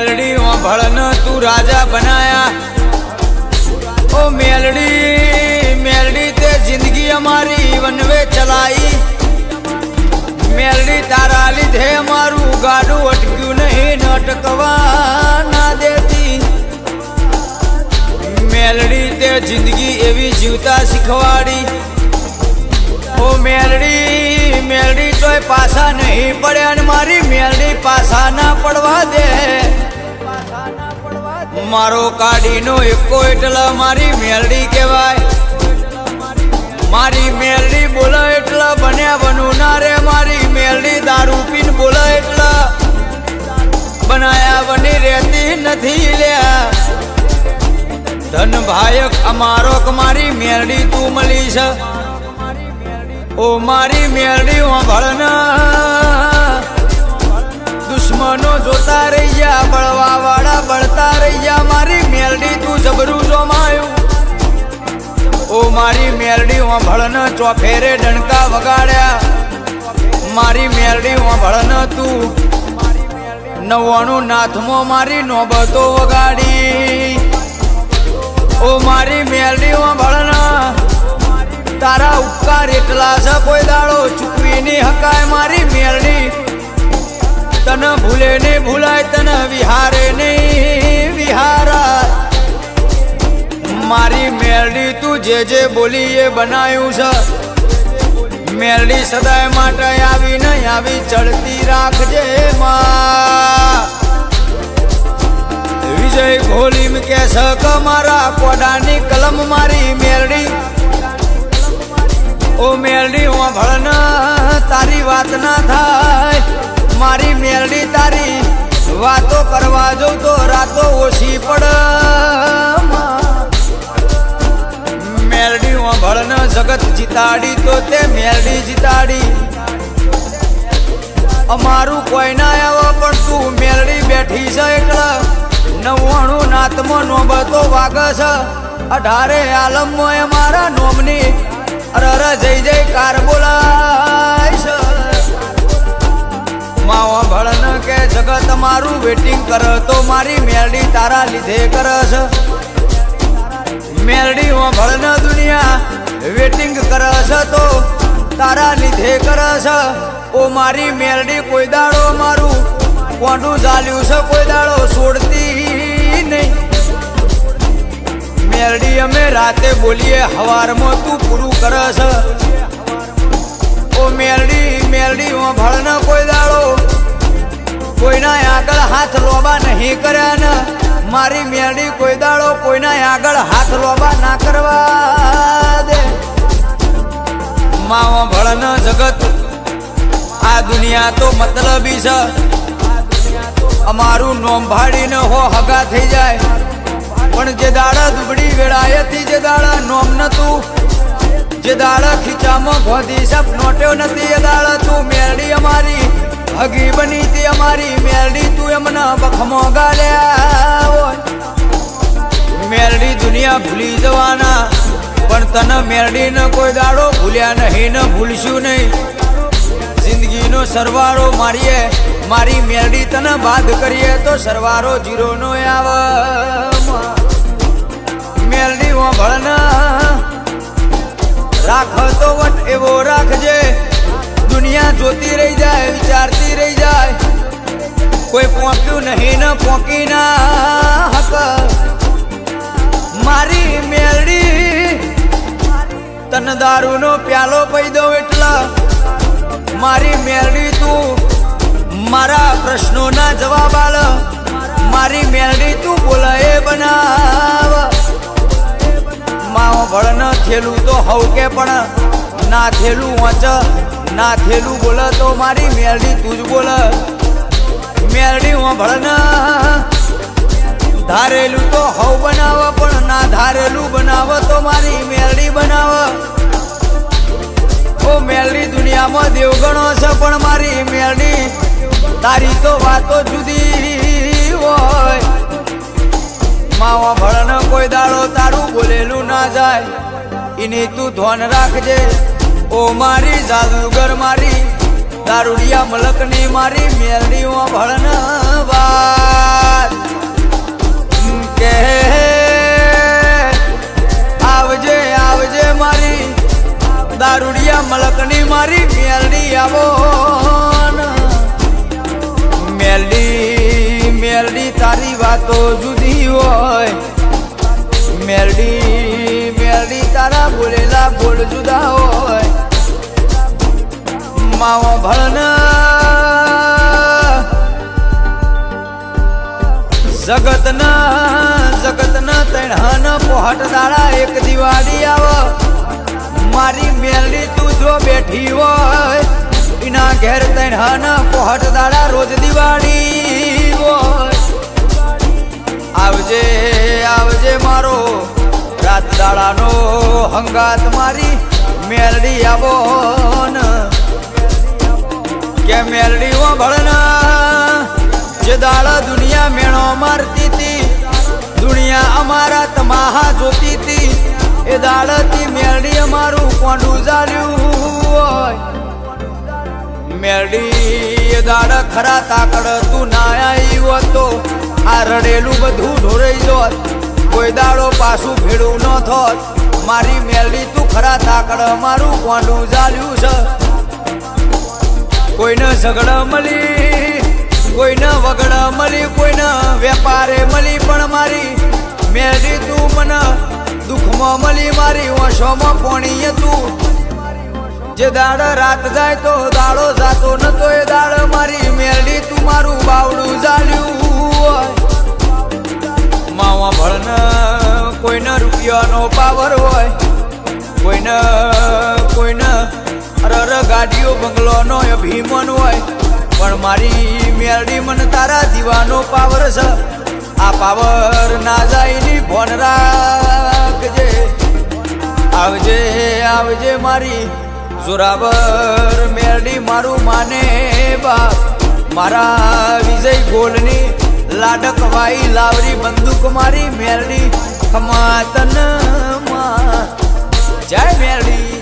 મેલડી ભળન તું રાજા બનાયા. ઓ મેલડી મેલડી તે જિંદગી અમારી વનવે ચલાઈ. મેલડી તારા લીધે મારું ગાડું અટક્યું નહીં, ન અટકવા ના દેતી. મેલડી તે જિંદગી એવી જીવતા શીખવાડી. ઓ મેલડી મેલડી તોય પાછા નહીં પડ્યા ને મારી મેલડી પાછા ના પડવા દે. મારો કાઢીનો એકો એટલે મારી મેલડી કહેવાય. મારી મેલડી બોલે એટલા, બન્યા બનવું ના રે મારી મેલડી, દારૂ પીન બોલે એટલા. બનાયા બની રહેતી નથી લ્યા. ધન ભાયક અમારો મારી મેલડી તું મળી છે ઓ મારી મેલડી ભળના દુશ્મનો જોતા રહી ગયા બળવા વાળા બળતા રહી મારી મેલડી તું જબરું જોમાયું ઓ મારી મેલડી ભળન ચોફેરે ડણકા વગાડ્યા. મારી મેલડી ભળન તું નવ્વાણું નાથમાં મારી નોબતો વગાડી. ઓ મારી મેલડી ભળના તારા ઉપકાર એટલા છે કોઈ દાડો ચૂકવીની હકાય. મારી મેરડી તું જે જે બોલી એ બનાવ્યું છે. મેરડી સદાય માટે આવી નહીં, આવી ચડતી રાખજે વિજય ઘોલીમ કે છે કે મારા કોડાની કલમ મારી મેરડી ઓ મેલડી, હું ભળન તારી વાત ના થાય જીતાડી તો તે મેલડી તાડી અમારું કોઈ ના આવો, પણ તું મેલડી બેઠી છે એટલે નવ્વાણું નાતમાં નોબતો વાગે છે. અઢારે આલમમાં અમારા નોમની. અરર જય જય કાર બોલાય છે. માવા ભળન કે જગત મારું વેટિંગ કર, તો મારી મેલડી તારા લીધે કર છે. મેલડી ભળન દુનિયા વેટિંગ કરે છે તો, તારા લીધે કરે છે ઓ મારી મેરડી કોઈ દાડો મારું? કોંડું ચાલ્યું છે, કોઈ દાડો છોડતી નહીં. મેરડી અમે રાતે બોલીએ, હવારમાં તું પૂરું કરસ. ઓ મેરડી મેરડી ભળન કોઈ દાડો? કોઈના આગળ હાથ લોબા નહીં કર્યા ને. મારી મેરડી કોઈ દાડો કોઈના આગળ હાથ લોબા ના કરવા. માવો ભળન જગત. આ દુનિયા તો મતલબી છે. અમારું નોમ ભાડીને હો હગા થઈ જાય. પણ જે દાડા દુબડી વેળાએથી જે દાડા નોમ નતું, જે દાડા ખીચામાં ગોધી સપ નોટ્યો નથી, એ દાડા તું મેરડી અમારી. હગી બની તી અમારી, મેરડી તું એમના બખમો ગાલ્યા મેરડી દુનિયા ભૂલી જવાના. પણ તને મેરડી ને કોઈ દાડો ભૂલ્યા નહીં, ને ભૂલશું નહીં. જિંદગીનો સરવાળો મારીએ, મારી મેરડી તને બાદ કરીએ તો સરવાળો જીરો નો આવે મેળડી હું ભળના રાખ તો વટ એવો રાખજે. દુનિયા જોતી રહી જાય, વિચારતી રહી જાય. કોઈ પોંક્યું નહીં, ને પોંકી ના હક. મારી તન દારૂનો પ્યાલો પી દઉં એટલા. મારી મેલડી તું, મારા પ્રશ્નોના જવાબ આલ. મારી મેલડી તું બોલે, એ બનાવ. માવો ભળન થેલું તો હવ કે પણ. ના થેલું વચ, ના થેલું બોલ તો મારી મેલડી તું જ બોલ. મેલડી હું ભળન ધારેલું તો હવ બનાવ, પણ ના ધારેલું દુનિયામાં દેવગણો છે પણ મારી મેળી તારી તો વાતો જુદી હોય. માવા ભળન કોઈ દાડો તારું બોલેલું ના જાય. એની તું ધોન રાખજે. ઓ મારી જાદુગર મારી, દારૂડિયા મલકની મારી મેલડીઓ ભળન વાત. કે વાતો જુદી હોય. મેરડી મેરડી તારા બોલેલા બોલ જુદા હોય. માવો ભળન જગતના જગતના તૈણ પોહટ દાડા એક દિવાળી આવ. મારી મેલડી તું જો બેઠી હોય, એના ઘેર તૈણ પોહટ દાડા રોજ દિવાળી હોય. દાડાનો હંગાત મારી મેલડી આવો કે મેલડી ભળના, જે દાડા દુનિયા મેણો મારતી હતી દુનિયા અમારા તમાહા જોતી તી. એ દાડાથી મેલડી અમારું કોંડું હોય. મેરડી એ દાડા ખરા તાકડ તું ના આવ્યો હતો આ રડેલું બધું ઢોરાઈ જોત. કોઈ દાડો પાછું ભેડું ન થોત. મારી મેલડી, તું ખરા તાકડ મારું કોંડું ચાલ્યું છે. કોઈને ઝઘડ મળી, કોઈને વગડ મળી, કોઈને વેપારે મળી, પણ મારી મેલડી તું મને દુઃખમાં મળી, મારી ઓછોમાં પોણીએ તું. જે દાડ રાત જાય તો દાડો જાતો નતો, એ દાડ મારી મેલડી તું મારું અભિમાન હોય, પણ મારી મેરડી મને તારા દીવાનો પાવર છે. આ પાવર ના જાય ની ફોન રાખજે. આવજે આવજે મારી જોરાવર. મેરડી મારું માને બાપ. મારા વિજય ગોલની લાડક વાઈ લાવરી બંદૂક મારી મેરડી ખમાતન જય મેરડી